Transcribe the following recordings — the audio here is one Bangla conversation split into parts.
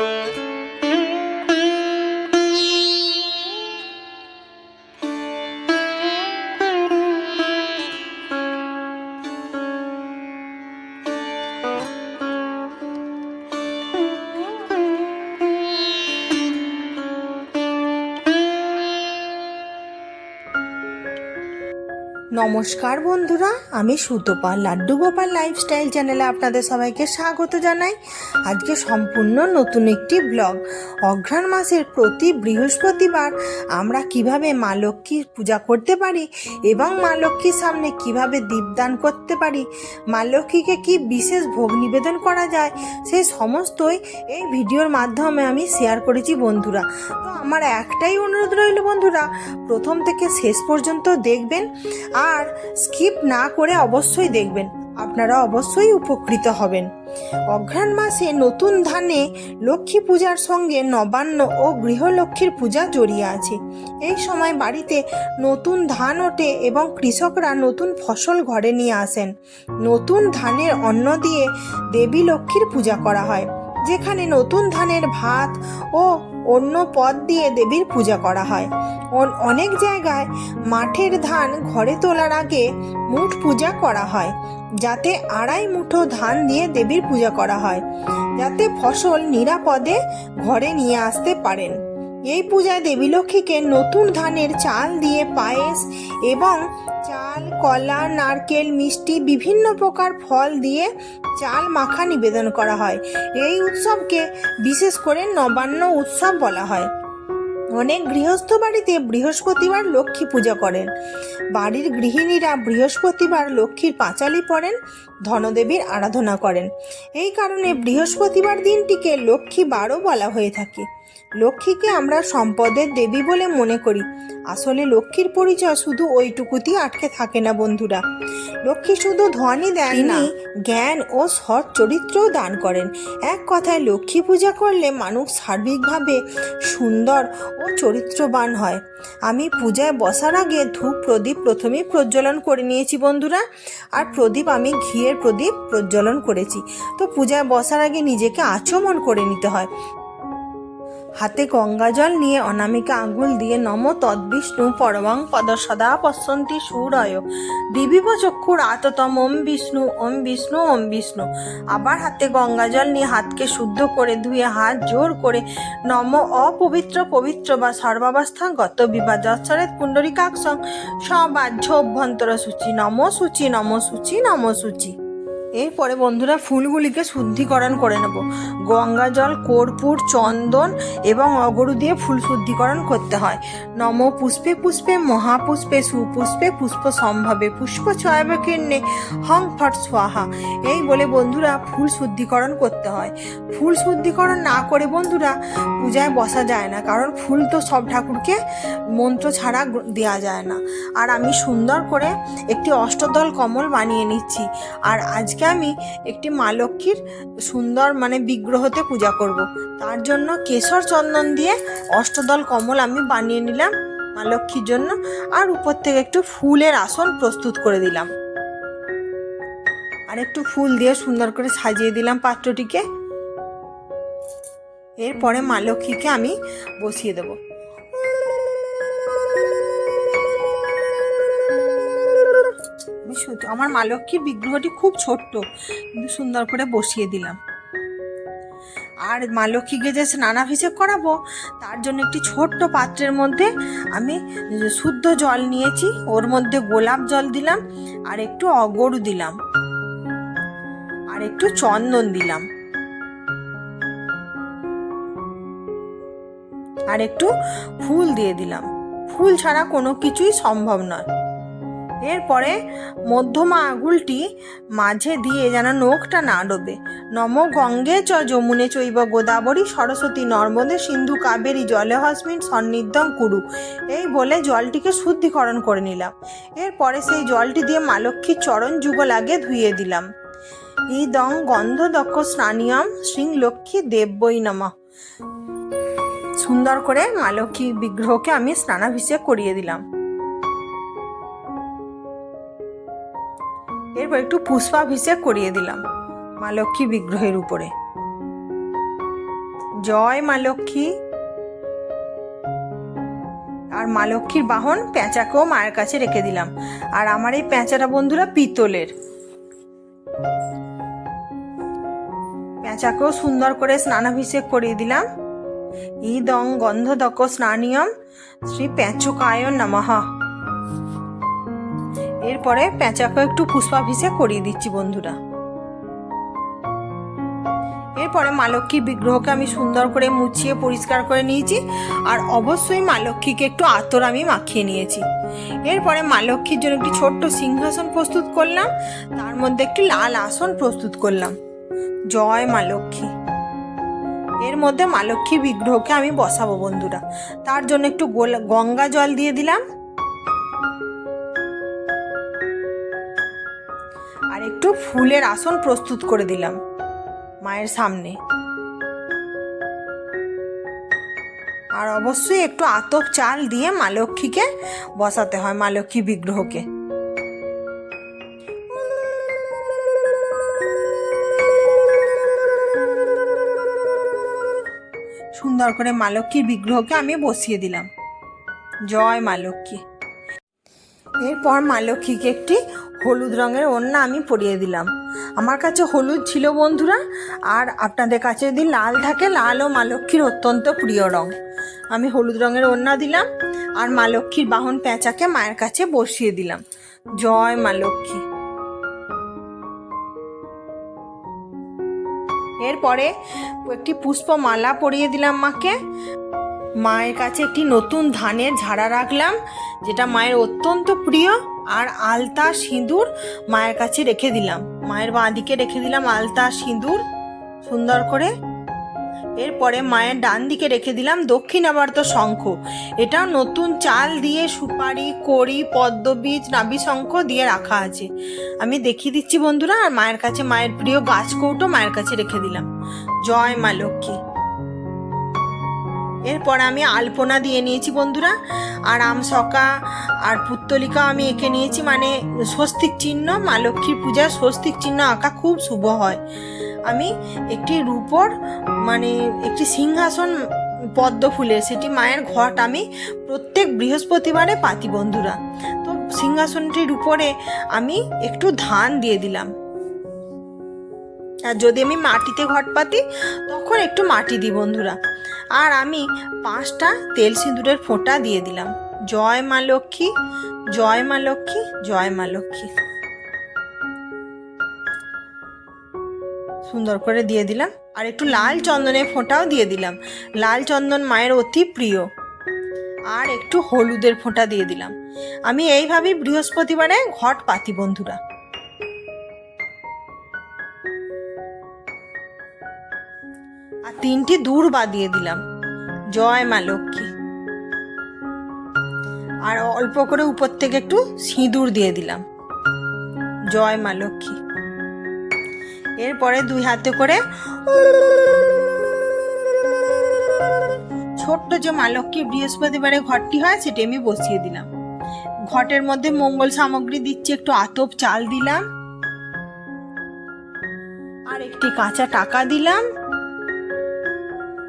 thank you নমস্কার বন্ধুরা, আমি সুতপা লাড্ডু গোপাল লাইফস্টাইল চ্যানেলে আপনাদের সবাইকে স্বাগত জানাই। আজকে সম্পূর্ণ নতুন একটি ব্লগ অঘ্রাণ মাসের প্রতি বৃহস্পতিবার আমরা কীভাবে মা লক্ষ্মীর পূজা করতে পারি এবং মা লক্ষ্মীর সামনে কীভাবে দীপদান করতে পারি, মা লক্ষ্মীকে কি বিশেষ ভোগ নিবেদন করা যায় সেই সমস্তই এই ভিডিওর মাধ্যমে আমি শেয়ার করেছি বন্ধুরা। তো আমার একটাই অনুরোধ রইল বন্ধুরা, প্রথম থেকে শেষ পর্যন্ত দেখবেন। আর স্কিপ না করে অবশ্যই দেখবেন। আপনারা অবশ্যই উপকৃত হবেন। অঘ্রাণ মাসে নতুন ধানে লক্ষ্মী পূজার সঙ্গে নবান্ন ও গৃহলক্ষ্মীর পূজা জড়িয়ে আছে। এই সময় বাড়িতে নতুন ধান ওঠে এবং কৃষকরা নতুন ফসল ঘরে নিয়ে আসেন। নতুন ধানের অন্ন দিয়ে দেবী লক্ষ্মীর পূজা করা হয়। যেখানে নতুন ধানের ভাত ও অন্য পদ দিয়ে দেবীর পূজা করা হয়। অন- অনেক জায়গায় মাঠের ধান ঘরে তোলার আগে মুঠ পূজা করা হয়, যাতে আড়াই মুঠো ধান দিয়ে দেবীর পূজা করা হয়, যাতে ফসল নিরাপদে ঘরে নিয়ে আসতে পারেন। এই পূজায় দেবী লক্ষ্মীকে নতুন ধানের চাল দিয়ে পায়েস এবং কলা, নারকেল, মিষ্টি বিভিন্ন প্রকার ফল দিয়ে চাল মাখা নিবেদন করা হয়। এই উৎসবকে বিশেষ করে নবান্ন উৎসব বলা হয়। অনেক গৃহস্থ বাড়িতে বৃহস্পতিবার লক্ষ্মী পূজা করেন। বাড়ির গৃহিণীরা বৃহস্পতিবার লক্ষ্মীর পাঁচালি পড়েন ধনদেবীর আরাধনা করেন। এই কারণে বৃহস্পতিবার দিনটিকে লক্ষ্মী বারও বলা হয়ে থাকে। লক্ষ্মীকে আমরা সম্পদের দেবী বলে মনে করি। আসলে লক্ষ্মীর পরিচয় শুধু ওইটুকুতেই আটকে থাকে না বন্ধুরা। লক্ষ্মী শুধু ধনই দেন না জ্ঞান ও সৎ চরিত্রও দান করেন। এক কথায় লক্ষ্মী পূজা করলে মানুষ সার্বিকভাবে সুন্দর ও চরিত্রবান হয়। আমি পূজায় বসার আগে ধূপ প্রদীপ প্রথমেই প্রজ্বলন করে নিয়েছি বন্ধুরা আর প্রদীপ আমি ঘিয়ের প্রদীপ প্রজ্বলন করেছি। তো পূজায় বসার আগে নিজেকে আচমন করে নিতে হয়। হাতে গঙ্গা জল নিয়ে অনামিকা আঙ্গুল দিয়ে নম তদ্বিষ্ণু পরমাং পদ সদা পশ্যন্তি সুরয়। দিবিব চক্ষুর আততম ওম বিষ্ণু ওম বিষ্ণু ওম বিষ্ণু। আবার হাতে গঙ্গা জল নিয়ে হাতকে শুদ্ধ করে ধুয়ে হাত জোর করে নম অপবিত্র পবিত্র বা সর্বাবস্থা গত বিবাদ যৎসরেত পুণ্ডরিকাক্ষং সবাহ্য অভ্যন্তর সূচি নম সূচি নম সূচি নম সূচি। এরপরে বন্ধুরা ফুলগুলিকে শুদ্ধিকরণ করে নেব। গঙ্গা জল, কর্পূর, চন্দন এবং অগরু দিয়ে ফুল শুদ্ধিকরণ করতে হয়। নম পুষ্পে পুষ্পে, মহাপুষ্পে, সুপুষ্পে, পুষ্প সম্ভবে, পুষ্প ছয়াবে কীর্ণে হং ফট স্বাহা। এই বলে বন্ধুরা ফুল শুদ্ধিকরণ করতে হয়। ফুল শুদ্ধিকরণ না করে বন্ধুরা পূজায় বসা যায় না, কারণ ফুল তো সব ঠাকুরকে মন্ত্র ছাড়া দেওয়া যায় না। আর আমি সুন্দর করে একটি অষ্টদল কমল বানিয়ে নিচ্ছি। আর আজকে আমি একটি মা লক্ষ্মীর সুন্দর মানে বিগ্রহতে পূজা করব। তার জন্য কেশর চন্দন দিয়ে অষ্টদল কমল আমি বানিয়ে নিলাম মা লক্ষ্মীর জন্য। আর উপর থেকে একটু ফুলের আসন প্রস্তুত করে দিলাম। আর একটু ফুল দিয়ে সুন্দর করে সাজিয়ে দিলাম পাত্রটিকে। এরপরে মা লক্ষ্মীকে আমি বসিয়ে দেবো। আমার মা লক্ষ্মীর বিগ্রহটি খুব ছোট্ট, কিন্তু সুন্দর করে বসিয়ে দিলাম। আর মা লক্ষ্মীকে যে স্নানাভিষেক করাবো, তার জন্য একটি ছোট্ট পাত্রের মধ্যে আমি শুদ্ধ জল নিয়েছি। ওর মধ্যে গোলাপ জল দিলাম, আর একটু অগরু দিলাম, আর একটু চন্দন দিলাম, আর একটু ফুল দিয়ে দিলাম। ফুল ছাড়া কোনো কিছুই সম্ভব নয়। এরপরে মধ্যমা আঙুলটি মাঝে দিয়ে যেন নখটা না ডোবে। নম গঙ্গে চ যমুনে চৈব গোদাবরী সরস্বতী নর্মদে সিন্ধু কাবেরী জলে হসমিন সন্নিধ্যম কুরু। এই বলে জলটিকে শুদ্ধিকরণ করে নিলাম। এরপরে সেই জলটি দিয়ে মা লক্ষ্মীর চরণ যুগল আগে ধুয়ে দিলাম। ইদং গন্ধ দক্ষ স্নানিয়ম লক্ষ্মী দেব্যই নমা। সুন্দর করে মা বিগ্রহকে আমি স্নানাভিষেক করিয়ে দিলাম। এরপর একটু পুষ্পাভিষেক করিয়ে দিলাম, মা লক্ষ্মী বিগ্রহের উপরে। জয় মা লক্ষ্মী। আর মা লক্ষ্মীর বাহন পেঁচাকেও মায়ের কাছে রেখে দিলাম। আর আমার এই পেঁচাটা বন্ধুরা পিতলের। পেঁচাকেও সুন্দর করে স্নানাভিষেক করিয়ে দিলাম। ইদং গন্ধদক স্নানিয়ম। শ্রী পেঁচুকায় নমঃ। এরপরে পেঁচাকেও একটু পুষ্পাভিষেক করিয়ে দিচ্ছি বন্ধুরা। এরপরে মা লক্ষ্মীর বিগ্রহকে আমি সুন্দর করে মুছিয়ে পরিষ্কার করে নিয়েছি, আর অবশ্যই মা লক্ষ্মীকে একটু আতর আমি মাখিয়ে নিয়েছি। এরপরে মা লক্ষ্মীর জন্য একটি ছোট্ট সিংহাসন প্রস্তুত করলাম, তার মধ্যে একটি লাল আসন প্রস্তুত করলাম। জয় মা লক্ষ্মী। এর মধ্যে মা লক্ষ্মীর বিগ্রহকে আমি বসাবো বন্ধুরা। তার জন্য একটু গঙ্গা জল দিয়ে দিলাম। একটু ফুলের আসন প্রস্তুত করে দিলাম, মায়ের সামনে। আর অবশ্যই একটু আতপ চাল দিয়ে মা লক্ষ্মীকে বসাতে হয়, মা লক্ষ্মী বিগ্রহকে। সুন্দর করে মা লক্ষ্মীর বিগ্রহকে আমি বসিয়ে দিলাম। জয় মা লক্ষ্মী। এরপর মা লক্ষ্মীকে একটি হলুদ রঙের ওড়না আমি পরিয়ে দিলাম। আমার কাছে হলুদ ছিল বন্ধুরা, আর আপনাদের কাছে যদি লাল থাকে, লাল ও মা লক্ষ্মীর অত্যন্ত প্রিয় রং। আমি হলুদ রঙের ওড়না দিলাম, আর মা লক্ষ্মীর বাহন পেঁচাকে মায়ের কাছে বসিয়ে দিলাম। জয় মা লক্ষ্মী। এরপরে একটি পুষ্পমালা পরিয়ে দিলাম মাকে। মায়ের কাছে একটি নতুন ধানের ঝাড়া রাখলাম, যেটা মায়ের অত্যন্ত প্রিয়, আর আলতা সিঁদুর মায়ের কাছে রেখে দিলাম। মায়ের বাঁ দিকে রেখে দিলাম আলতা সিঁদুর, সুন্দর করে। এরপরে মায়ের ডান দিকে রেখে দিলাম দক্ষিণ আবর্ত শঙ্খ। এটাও নতুন চাল দিয়ে সুপারি, কড়ি, পদ্মবীজ, নাবি শঙ্খ দিয়ে রাখা আছে। আমি দেখিয়ে দিচ্ছি বন্ধুরা, আর মায়ের কাছে মায়ের প্রিয় গাছ কৌটো মায়ের কাছে রেখে দিলাম। জয় মা লক্ষ্মী। এরপর আমি আলপনা দিয়ে নিয়েছি বন্ধুরা, আর আম আমসকা আর পুত্তলিকা আমি এঁকে নিয়েছি মানে স্বস্তিক চিহ্ন, মা লক্ষ্মীর পূজার স্বস্তিক চিহ্ন আঁকা খুব শুভ হয়। আমি একটি রূপর মানে একটি সিংহাসন পদ্ম ফুলের, সেটি মায়ের ঘট আমি প্রত্যেক বৃহস্পতিবারে পাতি বন্ধুরা। তো সিংহাসনটির উপরে আমি একটু ধান দিয়ে দিলাম। আর যদি আমি মাটিতে ঘট পাতি, তখন একটু মাটি দিই বন্ধুরা। আর আমি পাঁচটা তেল সিঁদুরের ফোঁটা দিয়ে দিলাম। জয় মা লক্ষ্মী, জয় মা লক্ষ্মী, জয় মা লক্ষ্মী। সুন্দর করে দিয়ে দিলাম। আর একটু লাল চন্দনের ফোঁটাও দিয়ে দিলাম। লাল চন্দন মায়ের অতি প্রিয়। আর একটু হলুদের ফোঁটা দিয়ে দিলাম। আমি এইভাবেই বৃহস্পতিবারে ঘট পাতি বন্ধুরা। তিনটি দূর দিয়ে দিলাম। জয় মা লক্ষ্মী। আর অল্প করে উপর থেকে একটু সিঁদুর দিয়ে দিলাম। জয় মা লক্ষ্মী। এরপরে দুই হাতে করে ছোট্ট যে মা লক্ষ্মী বৃহস্পতিবারে ঘরটি হয়, সেটি আমি বসিয়ে দিলাম। ঘটের মধ্যে মঙ্গল সামগ্রী দিচ্ছি, একটু আতপ চাল দিলাম। আর একটি কাঁচা টাকা দিলাম।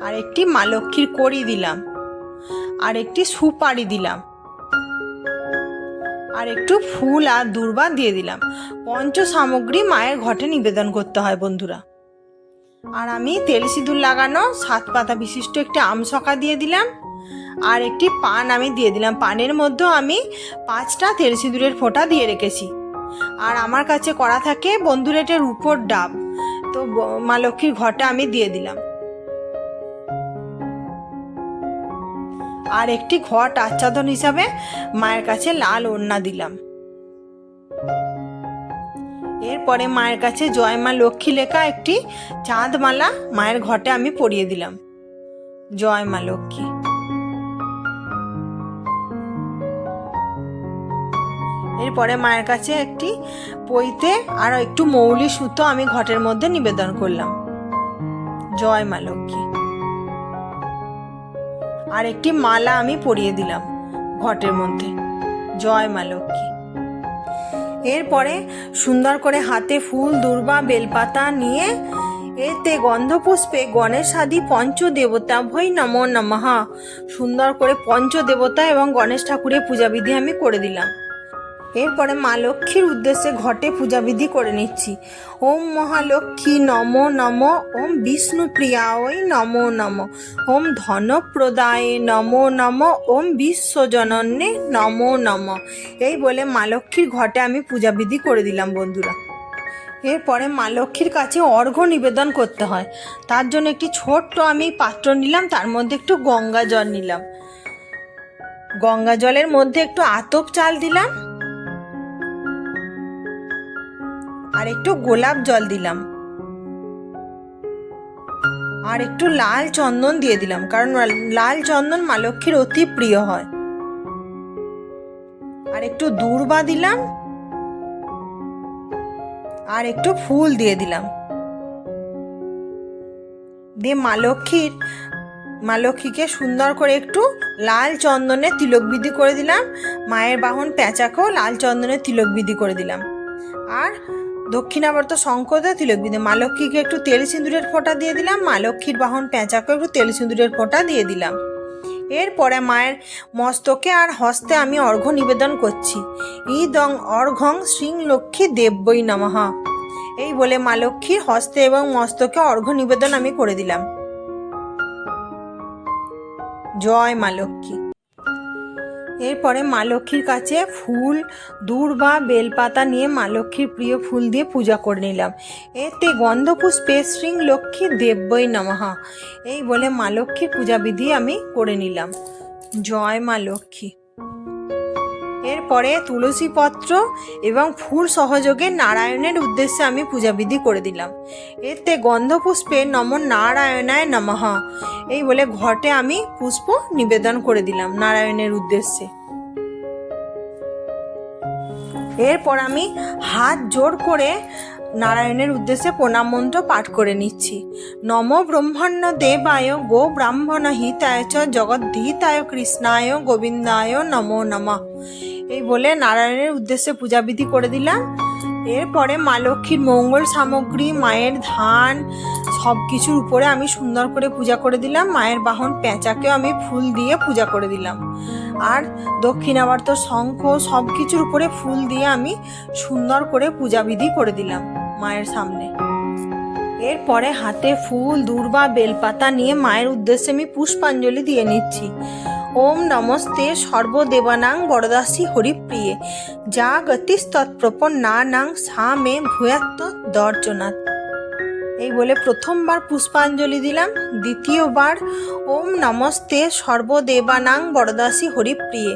আর একটি মা লক্ষ্মীর কড়ি দিলাম। আর একটি সুপারি দিলাম। আর একটু ফুল আর দূর্বা দিয়ে দিলাম। পঞ্চ সামগ্রী মায়ের ঘটে নিবেদন করতে হয় বন্ধুরা। আর আমি তেল সিঁদুর লাগানো, সাত পাতা বিশিষ্ট একটি আমসকা দিয়ে দিলাম। আর একটি পান আমি দিয়ে দিলাম। পানের মধ্যেও আমি পাঁচটা তেল সিঁদুরের ফোঁটা দিয়ে রেখেছি। আর আমার কাছে করা থাকে বন্ধুরেটের উপর ডাব। তো মা লক্ষ্মীর ঘটা আমি দিয়ে দিলাম। আর একটি ঘট আচ্ছাদন হিসাবে মায়ের কাছে লাল ওড়না দিলাম। এরপরে মায়ের কাছে জয় মা লক্ষ্মী লেখা একটি চাঁদমালা মায়ের ঘটে আমি পরিয়ে দিলাম। জয় মা লক্ষ্মী। এরপরে মায়ের কাছে একটি পইতে আর একটু মৌলি সুতো আমি ঘটের মধ্যে নিবেদন করলাম। জয় মা লক্ষ্মী। আর একটি মালা আমি পরিয়ে দিলাম ঘটের মধ্যে। জয় মা লক্ষ্মী। এরপরে সুন্দর করে হাতে ফুল দুর্বা বেলপাতা নিয়ে এতে গন্ধপুষ্পে পঞ্চ পঞ্চদেবতা, ভৈ নম নমহা সুন্দর করে পঞ্চদেবতা এবং গণেশ ঠাকুরের পূজাবিধি আমি করে দিলাম। এরপরে মা লক্ষ্মীর উদ্দেশ্যে ঘটে পূজাবিধি করে নিচ্ছি। ওম মহালক্ষ্মী নম নম, ওম বিষ্ণুপ্রিয়ায় নম নম, ওম ধনপ্রদায়ে নম নম, ওম বিশ্বজনন্যে নম নম। এই বলে মা লক্ষ্মীর ঘটে আমি পূজাবিধি করে দিলাম বন্ধুরা। এরপরে মা লক্ষ্মীর কাছে অর্ঘ্য নিবেদন করতে হয়। তার জন্য একটি ছোট্ট আমি পাত্র নিলাম, তার মধ্যে একটু গঙ্গা জল নিলাম। গঙ্গা জলের মধ্যে একটু আতপ চাল দিলাম। আর একটু গোলাপ জল দিলাম। আর একটু লাল চন্দন দিয়ে দিলাম, কারণ লাল চন্দন মা লক্ষ্মীর অতি প্রিয় হয়। আর একটু দূর্বা দিলাম। আর একটু ফুল দিয়ে দিলাম। দিয়ে মা লক্ষ্মীর, মা লক্ষ্মীকে সুন্দর করে একটু লাল চন্দনের তিলকবিধি করে দিলাম। মায়ের বাহন প্যাঁচাকেও লাল চন্দনের তিলকবিধি করে দিলাম। আর দক্ষিণাবর্ত শঙ্করদা তিলকবিধি মা লক্ষ্মীকে একটু তেল সিঁদুরের ফোঁটা দিয়ে দিলাম, মা লক্ষ্মীর বাহন প্যাঁচাকেও একটু তেল সিঁদুরের ফোঁটা দিয়ে দিলাম। এরপরে মায়ের মস্তকে আর হস্তে আমি অর্ঘ্য নিবেদন করছি। ইদং অর্ঘং শ্রীং লক্ষ্মী দেব্যই নমহা এই বলে মা লক্ষ্মীর হস্তে এবং মস্তকে অর্ঘ্য নিবেদন আমি করে দিলাম। জয় মা লক্ষ্মী। এরপরে মা লক্ষ্মীর কাছে ফুল দূর বা বেলপাতা নিয়ে মা লক্ষ্মীর প্রিয় ফুল দিয়ে পূজা করে নিলাম। এতে গন্ধপুষ্পে শ্রী লক্ষ্মী দেব্যই নমহা এই বলে মা লক্ষ্মীর পূজাবিধি আমি করে নিলাম। জয় মা লক্ষ্মী। এরপরে তুলসী পত্র এবং ফুল সহযোগে নারায়ণের উদ্দেশ্যে আমি পূজাবিধি করে দিলাম। এতে গন্ধ গন্ধপুষ্পে নম নারায়ণায় নমঃ। এই বলে ঘটে আমি পুষ্প নিবেদন করে দিলাম নারায়ণের উদ্দেশ্যে। এরপর আমি হাত জোর করে নারায়ণের উদ্দেশ্যে প্রণাম মন্ত্র পাঠ করে নিচ্ছি। নম ব্রহ্মণ্য দেবায় গো ব্রাহ্মণ হিতায় চ জগদ্ধিতায় কৃষ্ণায় গোবিন্দায় নমো নমঃ। এই বলে নারায়ণের উদ্দেশ্যে পূজাবিধি করে দিলাম। এরপরে মা লক্ষ্মীর মঙ্গল সামগ্রী, মায়ের ধান সব কিছুর উপরে আমি সুন্দর করে পূজা করে দিলাম। মায়ের বাহন পেঁচাকেও আমি ফুল দিয়ে পূজা করে দিলাম। আর দক্ষিণাবর্ত শঙ্খ সব কিছুর উপরে ফুল দিয়ে আমি সুন্দর করে পূজাবিধি করে দিলাম। মায়ের সামনে। এরপরে হাতে ফুল, দূর্বা, বেলপাতা নিয়ে মায়ের উদ্দেশ্যে আমি পুষ্পাঞ্জলি দিয়ে নিচ্ছি। ওম নমস্তে সর্বদেবানাং বরদাসী হরিপ্রিয়ে। যা গতিস্তৎপ্রপন্না নাং সা মে ভূয়াত্ম দর্জনাথ এই বলে প্রথমবার পুষ্পাঞ্জলি দিলাম, দ্বিতীয়বার ওম নমস্তে সর্বদেবানাং বরদাসী হরিপ্রিয়ে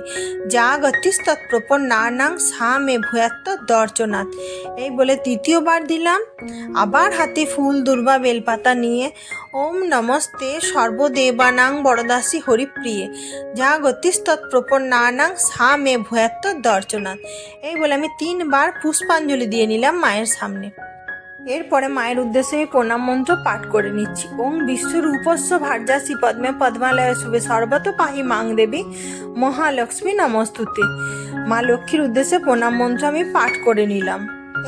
যা গতিস্তৎপ্রপর না নাং সা মে ভূয়াত্ম দর্জনাথ। এই বলে তৃতীয়বার দিলাম, আবার হাতে ফুল, দুর্বা, বেলপাতা নিয়ে ওম নমস্তে সর্বদেবানাং বরদাসী হরিপ্রিয়ে যা গতিস্তৎপ্রপর না নাং সা মে ভূয়াত্ম দর্জনাথ। এই বলে আমি তিনবার পুষ্পাঞ্জলি দিয়ে নিলাম মায়ের সামনে। এরপরে মায়ের উদ্দেশ্যে প্রণাম মন্ত্র পাঠ করে নিচ্ছি। ওং বিশ্বরূপস্য ভার্যাসি পদ্মে পদ্মালয় শুভে সর্বত পাহি মাং দেবী মহালক্ষ্মী নমস্তুতে। মা লক্ষ্মীর উদ্দেশ্যে প্রণাম মন্ত্র আমি পাঠ করে নিলাম।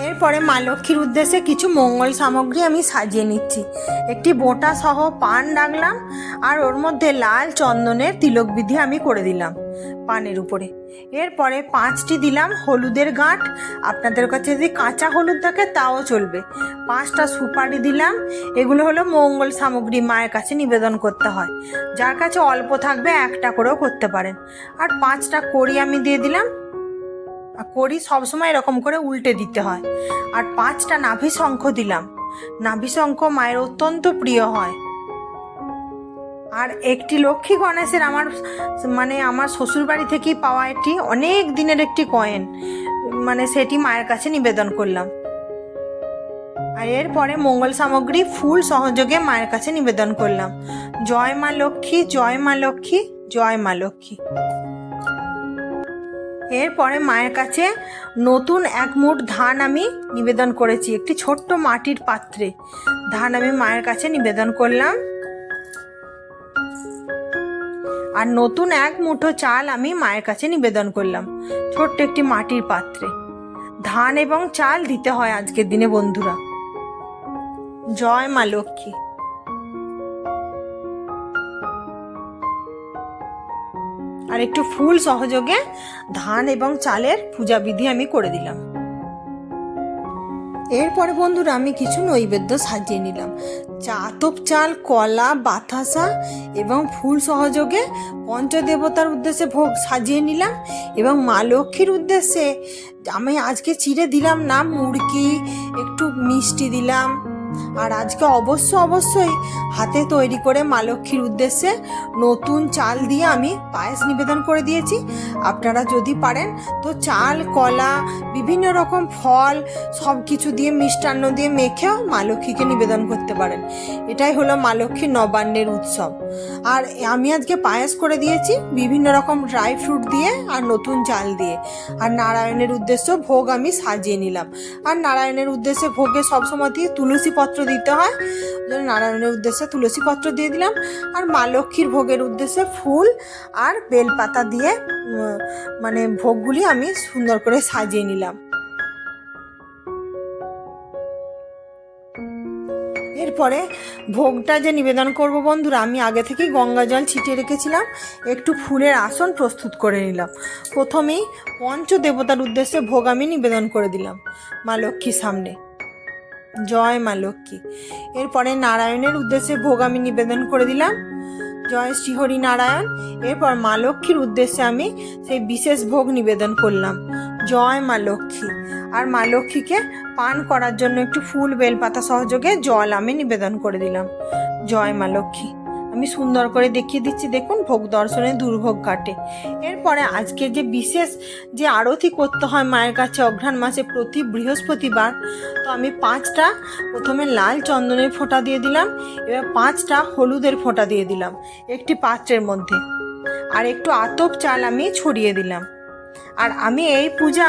এরপরে মা লক্ষ্মীর উদ্দেশ্যে কিছু মঙ্গল সামগ্রী আমি সাজিয়ে নিচ্ছি। একটি বোটা সহ পান রাখলাম আর ওর মধ্যে লাল চন্দনের তিলক বিধি আমি করে দিলাম পানের উপরে। এরপরে পাঁচটি দিলাম হলুদের গাঁট। আপনাদের কাছে যদি কাঁচা হলুদ থাকে তাও চলবে। পাঁচটা সুপারি দিলাম। এগুলো হলো মঙ্গল সামগ্রী মায়ের কাছে নিবেদন করতে হয়। যার কাছে অল্প থাকবে একটা করেও করতে পারেন। আর পাঁচটা কড়ি আমি দিয়ে দিলাম। কড়ি সবসময় এরকম করে উল্টে দিতে হয়। আর পাঁচটা নাভি শঙ্খ দিলাম। নাভি শঙ্খ মায়ের অত্যন্ত প্রিয় হয়। আর একটি লক্ষ্মী গণেশের আমার মানে আমার শ্বশুরবাড়ি থেকেই পাওয়া একটি অনেক দিনের একটি কয়েন। মানে সেটি মায়ের কাছে নিবেদন করলাম। আর এরপরে মঙ্গল সামগ্রী, ফুল সহযোগে মায়ের কাছে নিবেদন করলাম। জয় মা লক্ষ্মী, জয় মা লক্ষ্মী, জয় মা লক্ষ্মী। এরপরে মায়ের কাছে নতুন এক মুঠ ধান আমি নিবেদন করেছি, একটি ছোট্ট মাটির পাত্রে। ধান আমি মায়ের কাছে নিবেদন করলাম। আর নতুন এক মুঠো চাল আমি মায়ের কাছে নিবেদন করলাম, ছোট্ট একটি মাটির পাত্রে। ধান এবং চাল দিতে হয় আজকের দিনে বন্ধুরা। জয় মা লক্ষ্মী। আর একটু ফুল সহযোগে ধান এবং চালের পূজা বিধি আমি করে দিলাম। এরপরে বন্ধুরা আমি কিছু নৈবেদ্য সাজিয়ে নিলাম। চাতপ চাল, কলা, বাতাসা এবং ফুল সহযোগে পঞ্চদেবতার উদ্দেশ্যে ভোগ সাজিয়ে নিলাম এবং মা লক্ষ্মীর উদ্দেশ্যে আমি আজকে চিড়ে দিলাম না মুরগি একটু মিষ্টি দিলাম। আর আজকে অবশ্য অবশ্যই হাতে তৈরি করে মা লক্ষ্মীর উদ্দেশ্যে নতুন চাল দিয়ে আমি পায়েস নিবেদন করে দিয়েছি। আপনারা যদি পারেন, তো চাল, কলা, বিভিন্ন রকম ফল সব কিছু দিয়ে মিষ্টান্ন দিয়ে মেখেও মা লক্ষ্মীকে নিবেদন করতে পারেন। এটাই হলো মা লক্ষ্মীর নবান্নের উৎসব। আর আমি আজকে পায়েস করে দিয়েছি বিভিন্ন রকম ড্রাই ফ্রুট দিয়ে আর নতুন চাল দিয়ে। আর নারায়ণের উদ্দেশ্য ভোগ আমি সাজিয়ে নিলাম। আর নারায়ণের উদ্দেশ্যে ভোগে সবসময় দিয়ে তুলসী পত্র দিতে হয়। নারায়ণের উদ্দেশ্যে তুলসী পত্র দিয়ে দিলাম। আর মা লক্ষ্মীর ভোগের উদ্দেশ্যে ফুল আর বেলপাতা দিয়ে মানে ভোগগুলি আমি সুন্দর করে সাজিয়ে নিলাম। এরপরে ভোগটা যে নিবেদন করব বন্ধুরা, আমি আগে থেকেই গঙ্গা জল ছিটিয়ে রেখেছিলাম। একটু ফুলের আসন প্রস্তুত করে নিলাম। প্রথমেই পঞ্চ দেবতার উদ্দেশ্যে ভোগ আমি নিবেদন করে দিলাম মা লক্ষ্মীর সামনে। জয় মা লক্ষ্মী। এরপরে নারায়ণের উদ্দেশ্যে ভোগ আমি নিবেদন করে দিলাম। জয় শ্রীহরি নারায়ণ। এরপর মা লক্ষ্মীর উদ্দেশ্যে আমি সেই বিশেষ ভোগ নিবেদন করলাম। জয় মা লক্ষ্মী। আর মা লক্ষ্মীকে পান করার জন্য একটু ফুল, বেলপাতা সহযোগে জল আমি নিবেদন করে দিলাম। জয় মা লক্ষ্মী। আমি সুন্দর করে দেখিয়ে দিচ্ছি। দেখুন, ভোগ দর্শনে দুর্ভোগ কাটে। এরপরে আজকে যে বিশেষ যে আরতি করতে হয় মায়ের কাছে অঘ্রাণ মাসে প্রতি বৃহস্পতিবার, তো আমি পাঁচটা, প্রথমে লাল চন্দনের ফোঁটা দিয়ে দিলাম, এবার পাঁচটা হলুদের ফোঁটা দিয়ে দিলাম, একটি পাত্রের মধ্যে। আর একটু আতপ চাল আমি ছড়িয়ে দিলাম। আর আমি এই পূজা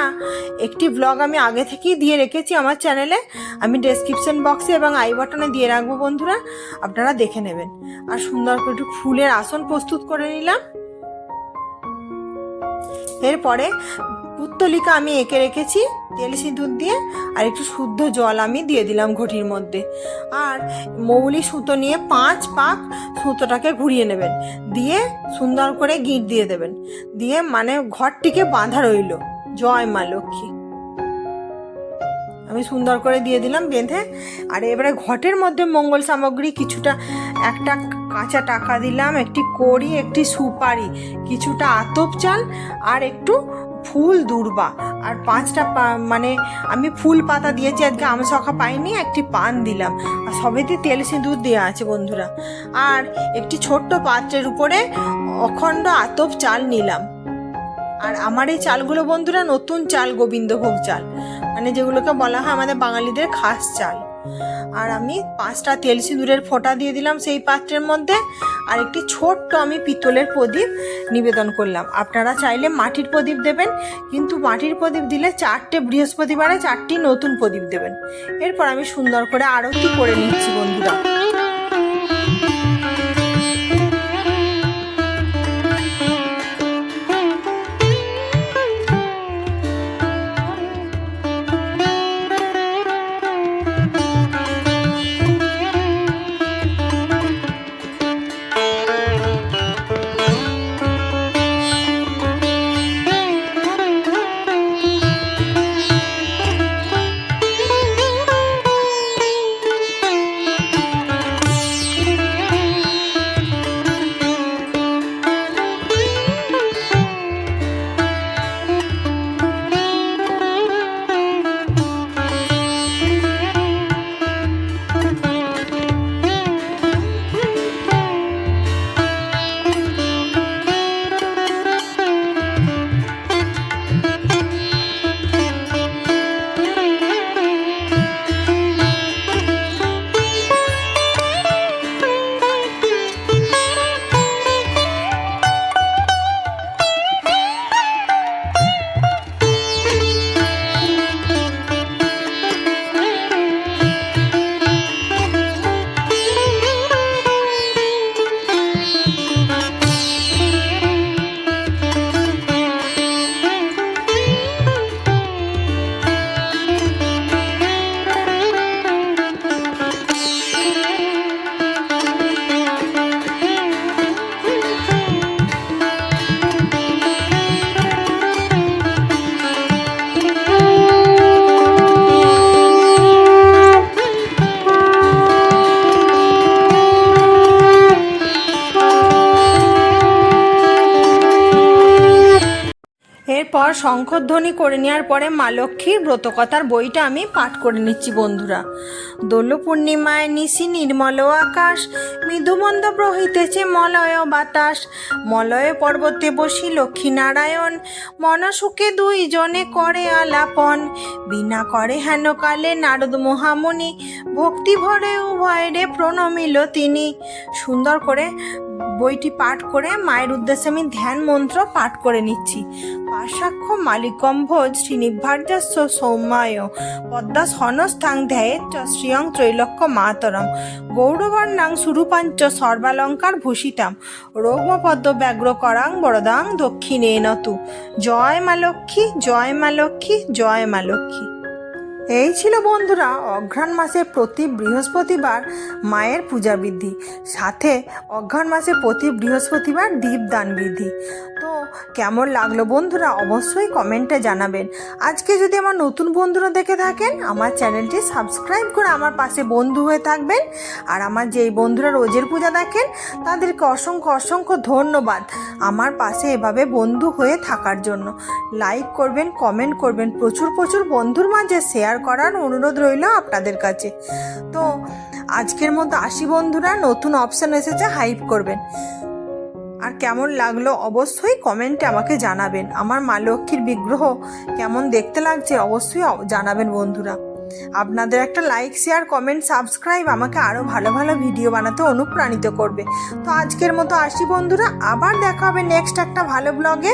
একটি ব্লগ আমি আগে থেকেই দিয়ে রেখেছি আমার চ্যানেলে আমি ডেসক্রিপশন বক্সে এবং আই বাটনে দিয়ে রাখব বন্ধুরা, আপনারা দেখে নেবেন। আর সুন্দর করে একটু ফুলের আসন প্রস্তুত করে নিলাম। এরপরে পুত্তলিকা আমি এঁকে রেখেছি, তেল সিঁদুর দিয়ে, আর একটু শুদ্ধ জল আমি দিয়ে দিলাম ঘটির মধ্যে। আর মৌলি সুতো নিয়ে পাঁচ পাক সুতোটাকে ঘুরিয়ে নেবেন। দিয়ে সুন্দর করে গিঁট দিয়ে দেবেন। দিয়ে মানে ঘরটিকে বাঁধা রইল। জয় মা লক্ষ্মী। আমি সুন্দর করে দিয়ে দিলাম বেঁধে। আর এবারে ঘটের মধ্যে মঙ্গল সামগ্রী কিছুটা, একটা কাঁচা টাকা দিলাম, একটি কড়ি, একটি সুপারি, কিছুটা আতপ চাল, আর একটু ফুল দূর্বা। আর পাঁচটা মানে আমি ফুল পাতা দিয়েছি, আজকে আম সখা পাইনি, একটি পান দিলাম। আর সবেতে তেল সিঁদুর দেওয়া আছে বন্ধুরা। আর একটি ছোট্ট পাত্রের উপরে অখণ্ড আতপ চাল নিলাম। আর আমার এই চালগুলো বন্ধুরা নতুন চাল, গোবিন্দভোগ চাল। মানে যেগুলোকে বলা হয় আমাদের বাঙালিদের খাস চাল। আর আমি পাঁচটা তেল সিঁদুরের ফোঁটা দিয়ে দিলাম সেই পাত্রের মধ্যে, আর একটি ছোট্ট আমি পিতলের প্রদীপ নিবেদন করলাম। আপনারা চাইলে মাটির প্রদীপ দেবেন, কিন্তু মাটির প্রদীপ দিলে চারটে বৃহস্পতিবারে চারটি নতুন প্রদীপ দেবেন। এরপর আমি সুন্দর করে আরতি করে নিচ্ছি বন্ধুরা। এরপর শঙ্খধ্বনি করে নেওয়ার পরে মা লক্ষ্মীর ব্রতকথার বইটা আমি পাঠ করে নিচ্ছি বন্ধুরা। দোল পূর্ণিমায় নিশি নির্মল আকাশ, মৃদুমন্দ প্রহিতেছে মলয় বাতাস। মলয় পর্বতে বসি লক্ষ্মীনারায়ণ, মনসুখে দুইজনে করে আলাপন। বিনা করে হেন কালে নারদ মহামুনি ভক্তি ভরে উভয়রে প্রণমিল তিনি। সুন্দর করে বইটি পাঠ করে মায়ের উদ্দেশ্যে আমি ধ্যান মন্ত্র পাঠ করে নিচ্ছি। পাশাক্ষ মালিকম ভোজ শ্রীনিভার্যস্য সৌম্যায়, পদ্মা হনস্থাং ধ্যায়েচ্চ শ্রিয়ং ত্রৈলক্য মাতরম। গৌরবর্ণাং সুরূপাঞ্চ সর্বালঙ্কার ভূষিতাম। রৌমপদ্ম ব্যগ্র করাং বরদাং দক্ষিণে নতু জয় মা লক্ষ্মী, জয় মা লক্ষ্মী, জয় মা লক্ষ্মী। এই ছিল বন্ধুরা অঘ্রাণ মাসে প্রতি বৃহস্পতিবার মায়ের পূজা বৃদ্ধি সাথে অঘ্রাণ মাসে প্রতি বৃহস্পতিবার দীপদান বৃদ্ধি তো কেমন লাগল বন্ধুরা অবশ্যই কমেন্টে জানাবেন। আজকে যদি আমার নতুন বন্ধুরা দেখে থাকেন, আমার চ্যানেলটি সাবস্ক্রাইব করে আমার পাশে বন্ধু হয়ে থাকবেন। আর আমার যেই বন্ধুরা রোজের পূজা দেখেন, তাদেরকে অসংখ্য অসংখ্য ধন্যবাদ আমার পাশে এভাবে বন্ধু হয়ে থাকার জন্য। লাইক করবেন, কমেন্ট করবেন, প্রচুর প্রচুর বন্ধুর মাঝে শেয়ার করার অনুরোধ রইল আপনাদের কাছে। তো আজকের মতো আসি বন্ধুরা, নতুন অপশান এসেছে হাইপ করবেন। আর কেমন লাগল অবশ্যই কমেন্টে আমাকে জানাবেন। আমার মা লক্ষ্মীর বিগ্রহ কেমন দেখতে লাগছে অবশ্যই জানাবেন বন্ধুরা। আপনাদের একটা লাইক শেয়ার কমেন্ট সাবস্ক্রাইব আমাকে আরও ভালো ভালো ভিডিও বানাতে অনুপ্রাণিত করবে। তো আজকের মতো আসি বন্ধুরা, আবার দেখা হবে নেক্সট একটা ভালো ব্লগে